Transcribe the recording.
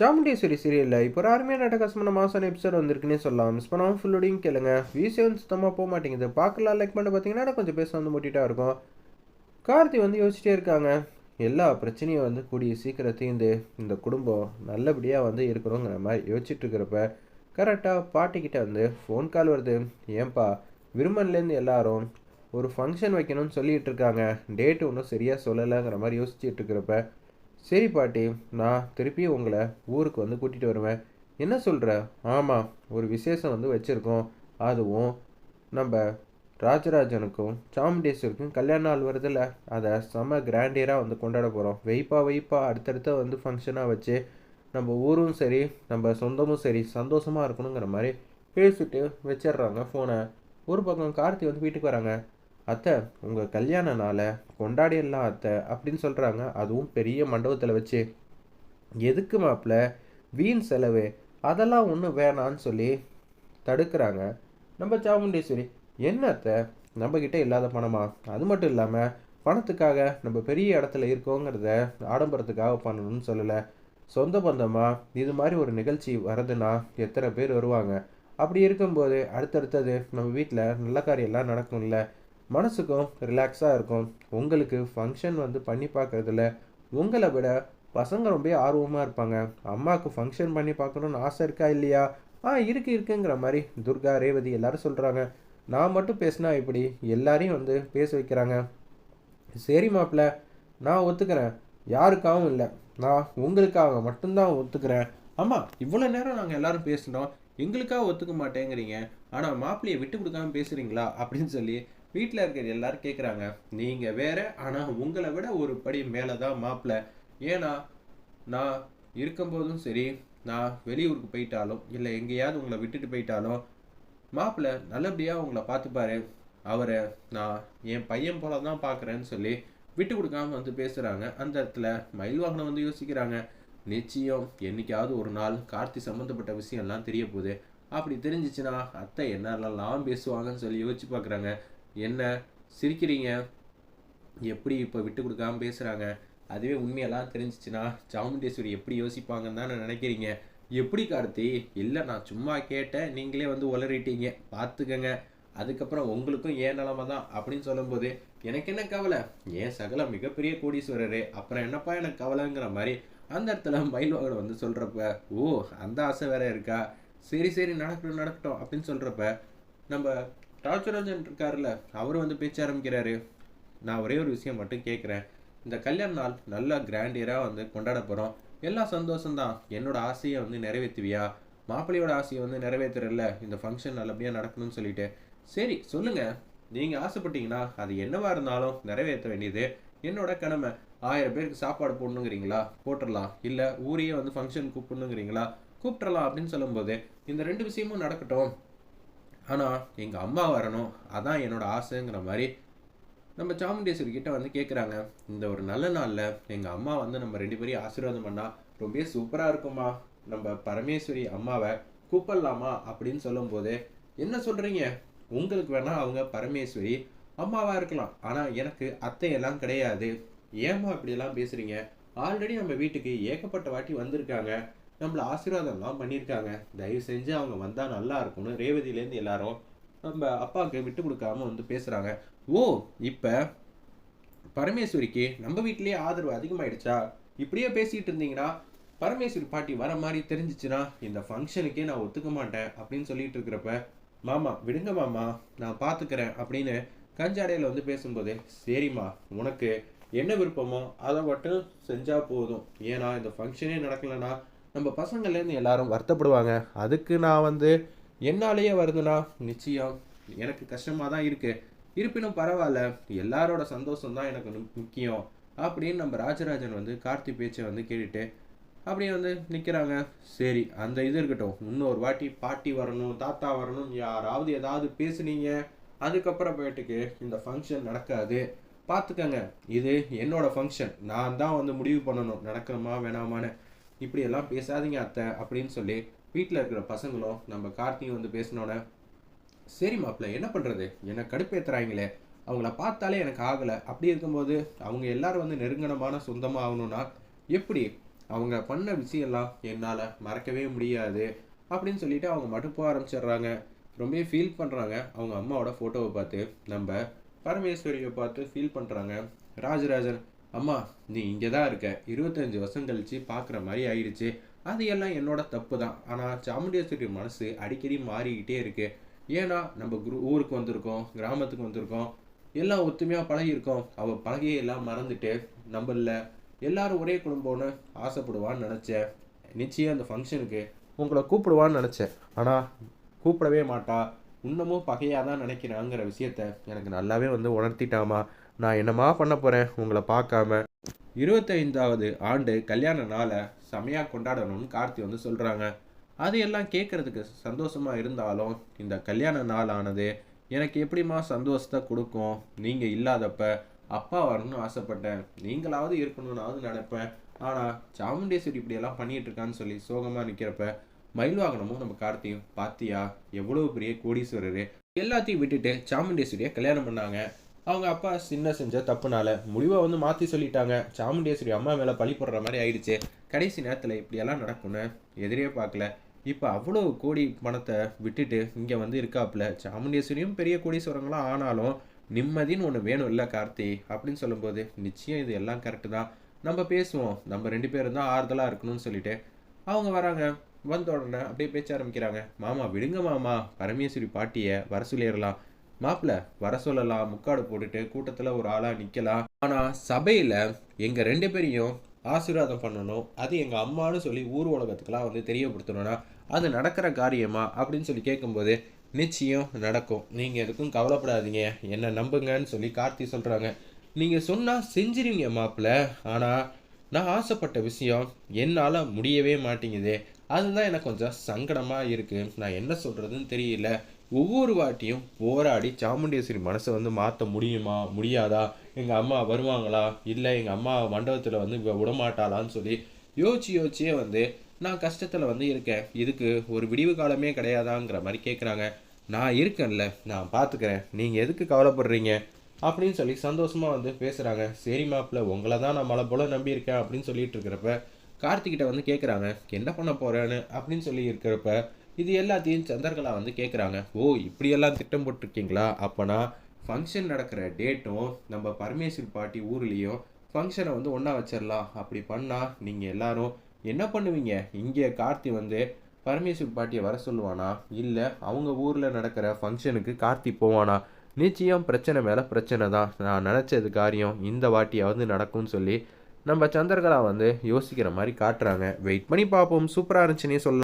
சாமுண்டேஸ்வரி சீரியலில் இப்போ ஒரு அருமையான அட்டகாசமான மாசான எபிசோட் வந்திருக்குன்னே சொல்லலாம். மிஸ் பண்ணாமல் ஃபுல்லோடையும் கேளுங்க. வீசே வந்து சுத்தமாக போக மாட்டேங்குது? பார்க்கலாம். லைக் பண்ணி பார்த்தீங்கன்னா கொஞ்சம் பேச வந்து முட்டிட்டா இருக்கும். கார்த்தி வந்து யோசிச்சிட்டே இருக்காங்க. எல்லா பிரச்சனையும் வந்து கூடிய சீக்கிரம் தீர்ந்து இந்த குடும்பம் நல்லபடியாக வந்து இருக்கணுங்கிற மாதிரி யோசிச்சுட்டு இருக்கிறப்ப கரெக்டாக பாட்டிக்கிட்ட வந்து ஃபோன் கால் வருது. ஏன்பா விருமன்லேருந்து எல்லாரும் ஒரு ஃபங்க்ஷன் வைக்கணும்னு சொல்லிகிட்டு இருக்காங்க. டேட்டு ஒன்றும் சரியாக சொல்லலைங்கிற மாதிரி யோசிச்சுட்டு இருக்கிறப்ப சரி பாட்டி நான் திருப்பி உங்களை ஊருக்கு வந்து கூட்டிகிட்டு வருவேன். என்ன சொல்கிற ஆமாம் ஒரு விசேஷம் வந்து வச்சுருக்கோம். அதுவும் நம்ம ராஜராஜனுக்கும் சாமுண்டேஸ்வருக்கும் கல்யாண நாள் வருதுல்ல அதை செம்ம கிராண்டியராக வந்து கொண்டாட போகிறோம் வெய்ப்பா வெய்ப்பா அடுத்தடுத்த வந்து ஃபங்க்ஷனாக வச்சு நம்ம ஊரும் சரி நம்ம சொந்தமும் சரி சந்தோஷமாக இருக்கணுங்கிற மாதிரி பேசிட்டு வச்சிடுறாங்க ஃபோனை ஒரு பக்கம் கார்த்தி வந்து வீட்டுக்கு வராங்க. அத்தை உங்கள் கல்யாண நாளை கொண்டாடிடலாம் அத்தை அப்படின்னு சொல்கிறாங்க அதுவும் பெரிய மண்டபத்தில் வச்சு. எதுக்கு மாப்பிள்ள வீண் செலவு? அதெல்லாம் ஒன்றும் வேணான்னு சொல்லி தடுக்கிறாங்க. நம்ம சாமுண்டேஸ்வரி என்ன அத்தை? நம்மக்கிட்ட இல்லாத பணமா? அது மட்டும் இல்லாமல் பணத்துக்காக நம்ம பெரிய இடத்துல இருக்கோங்கிறத ஆடம்பரத்துக்காக பண்ணணும்னு சொல்லலை. சொந்த பந்தமாக இது மாதிரி ஒரு நிகழ்ச்சி வருதுன்னா எத்தனை பேர் வருவாங்க? அப்படி இருக்கும்போது அடுத்தடுத்தது நம்ம வீட்டில் நல்ல காரியம்லாம் நடக்கும்ல. மனசுக்கும் ரிலாக்ஸாக இருக்கும். உங்களுக்கு ஃபங்க்ஷன் வந்து பண்ணி பார்க்குறதுல உங்களை விட பசங்க ரொம்ப ஆர்வமாக இருப்பாங்க. அம்மாவுக்கு ஃபங்க்ஷன் பண்ணி பார்க்கணுன்னு ஆசை இருக்கா இல்லையா? ஆ இருக்கு இருக்குங்கிற மாதிரி துர்கா ரேவதி எல்லாரும் சொல்கிறாங்க நான் மட்டும் பேசினா இப்படி எல்லாரையும் வந்து பேச வைக்கிறாங்க. சரி மாப்பிள்ள நான் ஒத்துக்கிறேன். யாருக்காகவும் இல்லை. நான் உங்களுக்காக மட்டும்தான் ஒத்துக்கிறேன். ஆமாம் இவ்வளோ நேரம் நாங்கள் எல்லாரும் பேசினோம் எங்களுக்காக ஒத்துக்க மாட்டேங்கிறீங்க. ஆனால் மாப்பிள்ளையை விட்டு கொடுக்காம பேசுகிறீங்களா அப்படின்னு சொல்லி வீட்டில் இருக்கிற எல்லாரும் கேட்குறாங்க நீங்கள் வேற ஆனால் உங்களை விட ஒரு படி மேலே தான் மாப்பிள்ளை ஏன்னா நான் இருக்கும்போதும் சரி நான் வெளியூருக்கு போயிட்டாலும் இல்லை எங்கேயாவது உங்களை விட்டுட்டு போயிட்டாலும் மாப்பிள்ளை நல்லபடியாக உங்களை பார்த்துப்பாரு. அவரை நான் என் பையன் போல தான் பார்க்குறேன்னு சொல்லி விட்டு கொடுக்காம வந்து பேசுகிறாங்க அந்த இடத்துல மயில் வாகனம் வந்து யோசிக்கிறாங்க. நிச்சயம் என்னைக்காவது ஒரு நாள் கார்த்தி சம்மந்தப்பட்ட விஷயம்லாம் தெரிய போகுது. அப்படி தெரிஞ்சிச்சுன்னா அத்தை என்னெல்லாம் பேசுவாங்கன்னு சொல்லி யோசிச்சு பார்க்குறாங்க. என்ன சிரிக்கிறீங்க? எப்படி இப்போ விட்டு கொடுக்காம பேசுகிறாங்க அதுவே உண்மையெல்லாம் தெரிஞ்சிச்சுன்னா சாமுண்டேஸ்வரி எப்படி யோசிப்பாங்கன்னு தான் நினைக்கிறீங்க? எப்படி கார்த்தி? இல்லை நான் சும்மா கேட்டேன். நீங்களே வந்து உளறிட்டீங்க. பார்த்துக்கங்க அதுக்கப்புறம் உங்களுக்கும் ஏன் நிலமை தான் அப்படின்னு சொல்லும்போது எனக்கு என்ன கவலை? ஏன் சகல மிகப்பெரிய கோடீஸ்வரரு அப்புறம் என்னப்பா எனக்கு கவலைங்கிற மாதிரி அந்த இடத்துல மயில்வாகன் வந்து சொல்கிறப்ப ஓ அந்த ஆசை வேற இருக்கா? சரி சரி நடக்கட்டும் நடக்கட்டும் அப்படின்னு சொல்கிறப்ப நம்ம ராஜராஜன் இருக்காருல்ல அவர் வந்து பேச்ச ஆரம்பிக்கிறாரு. நான் ஒரே ஒரு விஷயம் மட்டும் கேட்குறேன் இந்த கல்யாண நாள் நல்லா கிராண்டியராக வந்து கொண்டாட போகிறோம் எல்லாம் சந்தோஷம்தான். என்னோட ஆசையை வந்து நிறைவேற்றுவியா? மாப்பிள்ளையோட ஆசையை வந்து நிறைவேற்றுறல இந்த ஃபங்க்ஷன் நல்லபடியாக நடக்கணும்னு சொல்லிட்டு. சரி சொல்லுங்கள் நீங்கள் ஆசைப்பட்டீங்கன்னா அது என்னவா இருந்தாலும் நிறைவேற்ற வேண்டியது. என்னோட கடமை. ஆயிரம் பேருக்கு சாப்பாடு போடணுங்கிறீங்களா? போட்டுடலாம். இல்லை ஊரையே வந்து ஃபங்க்ஷன் கூப்பிடணுங்கிறீங்களா? கூப்பிட்றலாம் அப்படின்னு சொல்லும்போது இந்த ரெண்டு விஷயமும் நடக்கட்டும். ஆனால் எங்கள் அம்மா வரணும் அதான் என்னோட ஆசைங்கிற மாதிரி நம்ம சாமுண்டேஸ்வரி கிட்ட வந்து கேட்குறாங்க இந்த ஒரு நல்ல நாளில் எங்கள் அம்மா வந்து நம்ம ரெண்டு பேரையும் ஆசீர்வாதம் பண்ணால் ரொம்ப சூப்பராக இருக்குமா நம்ம பரமேஸ்வரி அம்மாவை கூப்பிடலாமா அப்படின்னு சொல்லும்போது என்ன சொல்கிறீங்க உங்களுக்கு வேணால் அவங்க பரமேஸ்வரி அம்மாவாக இருக்கலாம். ஆனால் எனக்கு அத்தையெல்லாம் கிடையாது. ஏம்மா இப்படியெல்லாம் பேசுகிறீங்க ஆல்ரெடி நம்ம வீட்டுக்கு ஏகப்பட்ட வாட்டி வந்திருக்காங்க. நம்மளை ஆசீர்வாதம்லாம் பண்ணியிருக்காங்க. தயவு செஞ்சு அவங்க வந்தால் நல்லா இருக்கும்னு ரேவதியிலேருந்து எல்லாரும் நம்ம அப்பாவுக்கு விட்டு கொடுக்காம வந்து பேசுகிறாங்க ஓ இப்போ பரமேஸ்வரிக்கு நம்ம வீட்டிலேயே ஆதரவு அதிகமாகிடுச்சா இப்படியே பேசிகிட்டு இருந்தீங்கன்னா பரமேஸ்வரி பாட்டி வர மாதிரி தெரிஞ்சிச்சுன்னா இந்த ஃபங்க்ஷனுக்கே நான் ஒத்துக்க மாட்டேன் அப்படின்னு சொல்லிட்டு இருக்கிறப்ப மாமா விடுங்க மாமா நான் பார்த்துக்கிறேன் அப்படின்னு கஞ்சாடையில் வந்து பேசும்போது சரிம்மா உனக்கு என்ன விருப்பமோ அதை மட்டும் செஞ்சால் போதும். ஏன்னா இந்த ஃபங்க்ஷனே நடக்கலைன்னா நம்ம பசங்கள்லேருந்து எல்லாரும் வருத்தப்படுவாங்க. அதுக்கு நான் வந்து என்னாலேயே வருதுன்னா நிச்சயம் எனக்கு கஷ்டமாக தான் இருக்குது இருப்பினும் பரவாயில்ல எல்லாரோட சந்தோஷம் தான் எனக்கு முக்கியம். அப்படின்னு நம்ம ராஜராஜன் வந்து கார்த்தி பேச்சை வந்து கேட்டுட்டு அப்படியே வந்து நிற்கிறாங்க சரி அந்த இது இருக்கட்டும். இன்னொரு வாட்டி பாட்டி வரணும் தாத்தா வரணும் யாராவது ஏதாவது பேசுனீங்க அதுக்கப்புறம் போயிட்டுக்கு இந்த ஃபங்க்ஷன் நடக்காது. பார்த்துக்கங்க இது என்னோட ஃபங்க்ஷன் நான் தான் வந்து முடிவு பண்ணணும். நடக்கணுமா வேணாமான்னு. இப்படியெல்லாம் பேசாதீங்க அத்தை அப்படின்னு சொல்லி வீட்டில் இருக்கிற பசங்களும் நம்ம கார்த்தியும் வந்து பேசினோன்னே சரி மாப்பிள்ள என்ன பண்ணுறது என்னை கடுப்பேற்றுறாங்களே அவங்கள பார்த்தாலே எனக்கு ஆகலை. அப்படி இருக்கும்போது அவங்க எல்லாரும் வந்து நெருங்கனமான சொந்தமாக ஆகணும்னா எப்படி? அவங்க பண்ண விஷயம்லாம் என்னால் மறக்கவே முடியாது அப்படின்னு சொல்லிட்டு அவங்க மட்டும் ஆரம்பிச்சிடுறாங்க. ரொம்பவே ஃபீல் பண்ணுறாங்க அவங்க அம்மாவோட ஃபோட்டோவை பார்த்து நம்ம பரமேஸ்வரியை பார்த்து ஃபீல் பண்ணுறாங்க ராஜராஜன் அம்மா நீ இங்கே தான் இருக்க. இருபத்தஞ்சி வருஷம் கழிச்சு பார்க்குற மாதிரி ஆயிடுச்சு. அது எல்லாம் என்னோட தப்பு தான் ஆனால் சாமுண்டேஸ்வரி மனசு அடிக்கடி மாறிக்கிட்டே இருக்கு. ஏன்னா நம்ம குரு ஊருக்கு வந்திருக்கோம் கிராமத்துக்கு வந்திருக்கோம். எல்லாம் ஒத்துமையாக பழகியிருக்கோம். அவள் பழகையெல்லாம் மறந்துட்டு நம்மள எல்லாரும் ஒரே குடும்பம்னு ஆசைப்படுவான்னு நினச்சேன். நிச்சயம் அந்த ஃபங்க்ஷனுக்கு உங்களை கூப்பிடுவான்னு நினச்சேன். ஆனால் கூப்பிடவே மாட்டா. இன்னமும் பகையாக தான் நினைக்கிறாங்கிற விஷயத்த எனக்கு நல்லாவே வந்து உணர்த்திட்டாமா நான் என்னமா பண்ண போகிறேன் உங்களை பார்க்காம. இருபத்தைந்தாவது ஆண்டு கல்யாண நாளை செமையாக கொண்டாடணும்னு கார்த்தி வந்து சொல்கிறாங்க அது எல்லாம் கேட்குறதுக்கு சந்தோஷமாக இருந்தாலும் இந்த கல்யாண நாளானது எனக்கு எப்படிம்மா சந்தோஷத்தை கொடுக்கும்? நீங்கள் இல்லாதப்ப அப்பா வரணும்னு ஆசைப்பட்டேன். நீங்களாவது இருக்கணும்னாவது நினைப்பேன். ஆனால் சாமுண்டேஸ்வரி இப்படியெல்லாம் பண்ணிகிட்டு இருக்கான்னு சொல்லி சோகமாக நிற்கிறப்ப மயில் வாகனமும் நம்ம கார்த்தியும் பாத்தியா எவ்வளோ பெரிய கோடீஸ்வரர்? எல்லாத்தையும் விட்டுட்டு சாமுண்டேஸ்வரியை கல்யாணம் பண்ணாங்க. அவங்க அப்பா சின்ன செஞ்ச தப்புனால முடிவை வந்து மாற்றி சொல்லிட்டாங்க. சாமுண்டேஸ்வரி அம்மா மேலே பழி போடுற மாதிரி ஆயிடுச்சு. கடைசி நேரத்தில் இப்படியெல்லாம் நடக்கும்னு எதிரே பார்க்கல. இப்போ அவ்வளோ கோடி பணத்தை விட்டுட்டு இங்கே வந்து இருக்காப்புல. சாமுண்டேஸ்வரியும் பெரிய கோடீஸ்வரங்களாம் ஆனாலும் நிம்மதின்னு ஒன்று வேணும் இல்லை கார்த்தி? அப்படின்னு சொல்லும்போது நிச்சயம் இது எல்லாம் கரெக்டு தான். நம்ம பேசுவோம். நம்ம ரெண்டு பேரும் தான் ஆறுதலாக இருக்கணும்னு சொல்லிட்டு. அவங்க வராங்க. வந்த உடனே அப்படியே பேச்ச ஆரம்பிக்கிறாங்க. மாமா விடுங்க மாமா. பரமேஸ்வரி பாட்டியை வர சொல்லிடலாம். மாப்பிள்ள வர சொல்லலாம். முக்காடு போட்டுட்டு கூட்டத்தில் ஒரு ஆளாக நிற்கலாம் ஆனால் சபையில் எங்கள் ரெண்டு பேரையும் ஆசீர்வாதம் பண்ணணும். அது எங்கள் அம்மான்னு சொல்லி ஊர் உலகத்துக்கெல்லாம் வந்து தெரியப்படுத்தணும்னா அது நடக்கிற காரியமா அப்படின்னு சொல்லி கேட்கும்போது நிச்சயம் நடக்கும். நீங்கள் எதுக்கும் கவலைப்படாதீங்க. என்ன நம்புங்கன்னு சொல்லி கார்த்தி சொல்கிறாங்க நீங்கள் சொன்னால் செஞ்சிருவீங்க மாப்பிள்ள ஆனால் நான் ஆசைப்பட்ட விஷயம் என்னால் முடியவே மாட்டேங்குது. அதுதான் எனக்கு கொஞ்சம் சங்கடமாக இருக்குது நான் என்ன சொல்கிறதுன்னு தெரியல. ஒவ்வொரு வாட்டியும் போராடி சாமுண்டேஸ்வரி மனசை வந்து மாற்ற முடியுமா முடியாதா? எங்கள் அம்மா வருவாங்களா? இல்லை எங்கள் அம்மா மண்டபத்தில் வந்து விடமாட்டாளான்னு சொல்லி யோசிச்சு யோசிச்சே வந்து நான் கஷ்டத்தில் வந்து இருக்கேன். இதுக்கு ஒரு விடிவு காலமே கிடையாதாங்கிற மாதிரி கேட்குறாங்க நான் இருக்கேன்ல நான் பார்த்துக்கிறேன் நீங்கள் எதுக்கு கவலைப்படுறீங்க? அப்படின்னு சொல்லி சந்தோஷமாக வந்து பேசுகிறாங்க சரி மாப்பிள்ள உங்களை தான் நான் மலை போல் நம்பியிருக்கேன் அப்படின்னு சொல்லிட்டு இருக்கிறப்ப கார்த்திகிட்ட வந்து கேட்குறாங்க என்ன பண்ண போகிறேன்னு அப்படின்னு சொல்லி இருக்கிறப்ப இது எல்லாத்தையும் சந்திரகலா வந்து கேட்குறாங்க ஓ இப்படியெல்லாம் திட்டம் போட்டிருக்கீங்களா? அப்போனா ஃபங்க்ஷன் நடக்கிற டேட்டும் நம்ம பரமேஸ்வர் பாட்டி ஊர்லேயும் ஃபங்க்ஷனை வந்து ஒன்றா வச்சிடலாம் அப்படி பண்ணால் நீங்கள் எல்லாரும் என்ன பண்ணுவீங்க? இங்கே கார்த்தி வந்து பரமேஸ்வர் பாட்டியை வர சொல்லுவானா? இல்லை அவங்க ஊரில் நடக்கிற ஃபங்க்ஷனுக்கு கார்த்தி போவானா? நிச்சயம் பிரச்சனை மேலே பிரச்சனை தான். நான் நினச்சது காரியம் இந்த வாட்டியாவது நடக்கும்னு சொல்லி நம்ம சந்திரகலா வந்து யோசிக்கிற மாதிரி காட்டுறாங்க. வெயிட் பண்ணி பார்ப்போம். சூப்பராக இருந்துச்சுன்னே சொல்லலாம்.